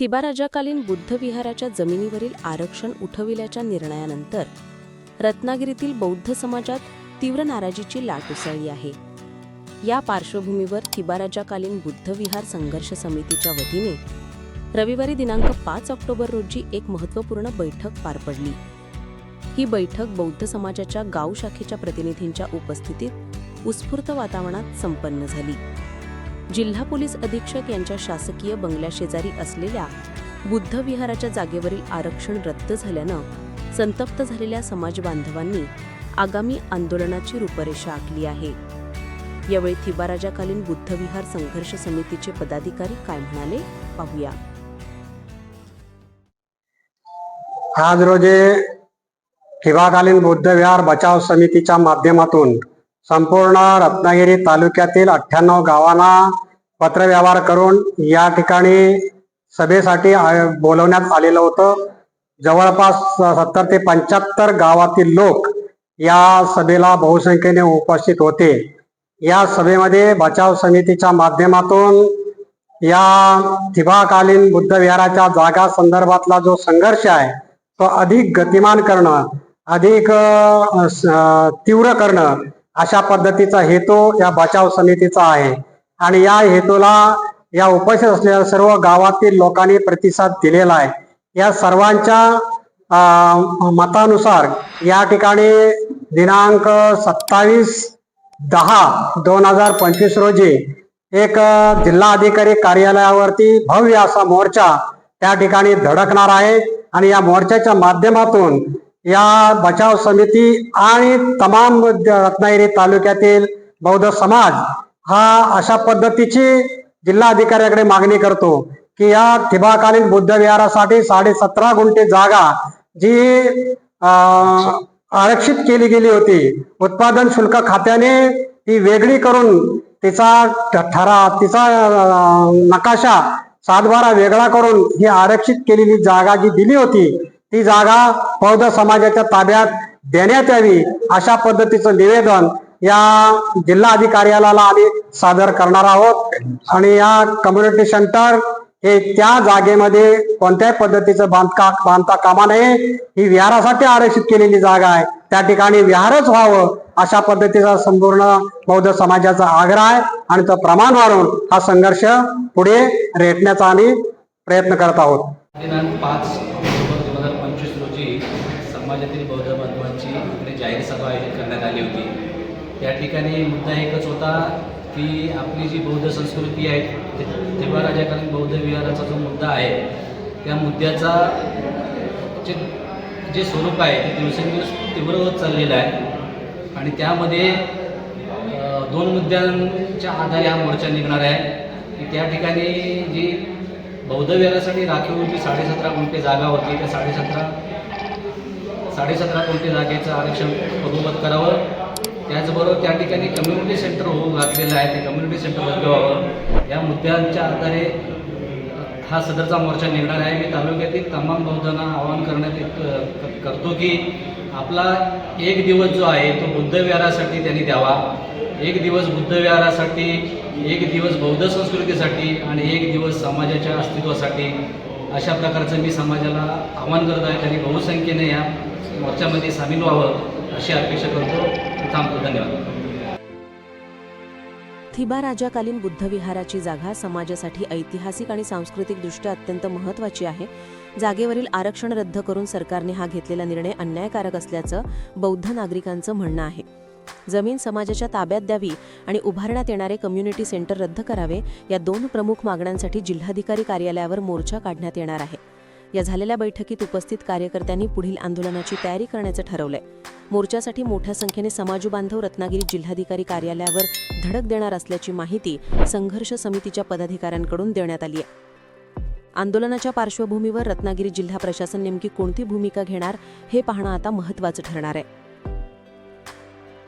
थिबाराजाकालीन बुद्धविहाराच्या जमिनीवरील आरक्षण उठविल्याच्या निर्णयानंतर रत्नागिरीतील बौद्ध समाजात तीव्र नाराजीची लाट उसळली आहे. या पार्श्वभूमीवर थिबाराजाकालीन बुद्धविहार संघर्ष समितीच्या वतीने रविवारी दिनांक पाच ऑक्टोबर रोजी एक महत्त्वपूर्ण बैठक पार पडली. ही बैठक बौद्ध समाजाच्या गाव शाखेच्या प्रतिनिधींच्या उपस्थितीत उत्स्फूर्त वातावरणात संपन्न झाली. जिल्हा पोलीस अधीक्षक यांच्या शासकीय बंगल्याशेजारी असलेल्या बुद्ध विहाराच्या जागेवरील आरक्षण रद्द झाल्यानं संतप्त झालेल्या समाज बांधवांनी आगामी आंदोलनाची रूपरेषा आखली आहे. यावेळी थिबाराजाकालीन बुद्धविहार संघर्ष समितीचे पदाधिकारी काय म्हणाले पाहूया. आज रोजी ठिबाकालीन बुद्धविहार बचाव समितीच्या माध्यमातून संपूर्ण रत्नागिरी तालुक्यातील अठ्ठ्याण्णव गावांना पत्रव्यवहार करून या ठिकाणी सभेसाठी बोलवण्यात आलेलं होतं. जवळपास सत्तर ते पंच्याहत्तर गावातील लोक या सभेला बहुसंख्येने उपस्थित होते. या सभेमध्ये बचाव समितीच्या माध्यमातून या थिबाकालीन बुद्ध विहाराच्या जागा संदर्भातला जो संघर्ष आहे तो अधिक गतिमान करणं अधिक तीव्र करणं अशा पद्धतीचा हेतू या बचाव समितीचा आहे. आणि या हेतूला या उपस्थित असलेल्या सर्व गावातील लोकांनी प्रतिसाद दिलेला आहे. या सर्वांच्या मतानुसार या ठिकाणी दिनांक सत्तावीस दहा दोन हजार पंचवीस रोजी एक जिल्हा जिल्हाधिकारी कार्यालयावरती भव्य असा मोर्चा त्या ठिकाणी धडकणार आहे. आणि या मोर्चाच्या माध्यमातून या बचाव समिती आणि तमाम रत्नागिरी तालुक्यातील बौद्ध समाज हा अशा पद्धतीची जिल्हाधिकाऱ्याकडे मागणी करतो की या ठिबाकालीन बुद्ध विहारासाठी साडे सतरा गुंठे जागा जी आरक्षित केली गेली होती उत्पादन शुल्क खात्याने ती वेगळी करून तिचा ठरा तिचा नकाशा सातबारा वेगळा करून ही आरक्षित केलेली जागा जी दिली होती ती जागा बौद्ध समाजाच्या ताब्यात देण्यात यावी अशा पद्धतीचं निवेदन या जिल्हा अधिकार्यालयाला आम्ही सादर करणार आहोत. आणि या कम्युनिटी सेंटर हे त्या जागेमध्ये कोणत्याही पद्धतीचं बांधका बांधता कामा नये ही विहारासाठी आरक्षित केलेली जागा आहे. त्या ठिकाणी विहारच व्हावं अशा पद्धतीचा संपूर्ण बौद्ध समाजाचा आग्रह आहे. आणि तो प्रमाण वाढवून हा संघर्ष पुढे रेटण्याचा आम्ही प्रयत्न करत आहोत दिनांक पाच ऑक्टोबर दोन हजार पंचवीस रोजी समाजातील बौद्ध बांधवांची इकडे जाहीर सभा आयोजित करण्यात आली होती. त्या ठिकाणी मुद्दा एकच होता की आपली जी बौद्ध संस्कृती आहे ते तेव्हा राजाकालीन बौद्ध विहाराचा जो मुद्दा आहे त्या मुद्द्याचा जे जे स्वरूप आहे ते दिवसेंदिवस तीव्र होत चाललेलं आहे. आणि त्यामध्ये दोन मुद्द्यांच्या आधारे हा मोर्चा निघणार आहे की त्या ठिकाणी जी बौद्ध विहारासाठी राखीव जी साडेसतरा गुंठे जागा होती त्या साडेसतरा साडेसतरा कोटी जागेचं आरक्षण पूर्ववत करावं. त्याचबरोबर त्या ठिकाणी कम्युनिटी सेंटर होऊ घातलेलं आहे ते कम्युनिटी सेंटर बंद व्हावं या मुद्द्यांच्या आधारे हा सदरचा मोर्चा निघणार आहे. मी तालुक्यातील तमाम बौद्धांना आवाहन करण्यात एक क- करतो की आपला एक दिवस जो आहे तो बुद्ध विहारासाठी त्यांनी द्यावा. एक दिवस बुद्ध विहारासाठी एक दिवस बौद्ध संस्कृतीसाठी आणि एक दिवस समाजाच्या अस्तित्वासाठी अशा प्रकारचं मी समाजाला आव्हान करत आहे. त्यांनी बहुसंख्येने या मोर्चामध्ये सामील व्हावं अशी अपेक्षा करतो. थांबतो धन्यवाद. थिबा राजाकालीन बुद्धविहाराची जागा समाजासाठी ऐतिहासिक आणि सांस्कृतिकदृष्ट्या अत्यंत महत्त्वाची आहे. जागेवरील आरक्षण रद्द करून सरकारने हा घेतलेला निर्णय अन्यायकारक असल्याचं बौद्ध नागरिकांचं म्हणणं आहे. जमीन समाजाच्या ताब्यात द्यावी आणि उभारण्यात येणारे कम्युनिटी सेंटर रद्द करावे या दोन प्रमुख मागण्यांसाठी जिल्हाधिकारी कार्यालयावर मोर्चा काढण्यात येणार आहे. या झालेल्या बैठकीत उपस्थित कार्यकर्त्यांनी पुढील आंदोलनाची तयारी करण्याचं ठरवलंय. मोर्चासाठी मोठ्या संख्येने समाज बांधव रत्नागिरी जिल्हाधिकारी कार्यालयावर धडक देणार असल्याची माहिती संघर्ष समितीच्या पदाधिकाऱ्यांकडून देण्यात आली आहे. आंदोलनाच्या पार्श्वभूमीवर रत्नागिरी जिल्हा प्रशासन नेमकी कोणती भूमिका घेणार हे पाहणं आता महत्त्वाचं ठरणार आहे.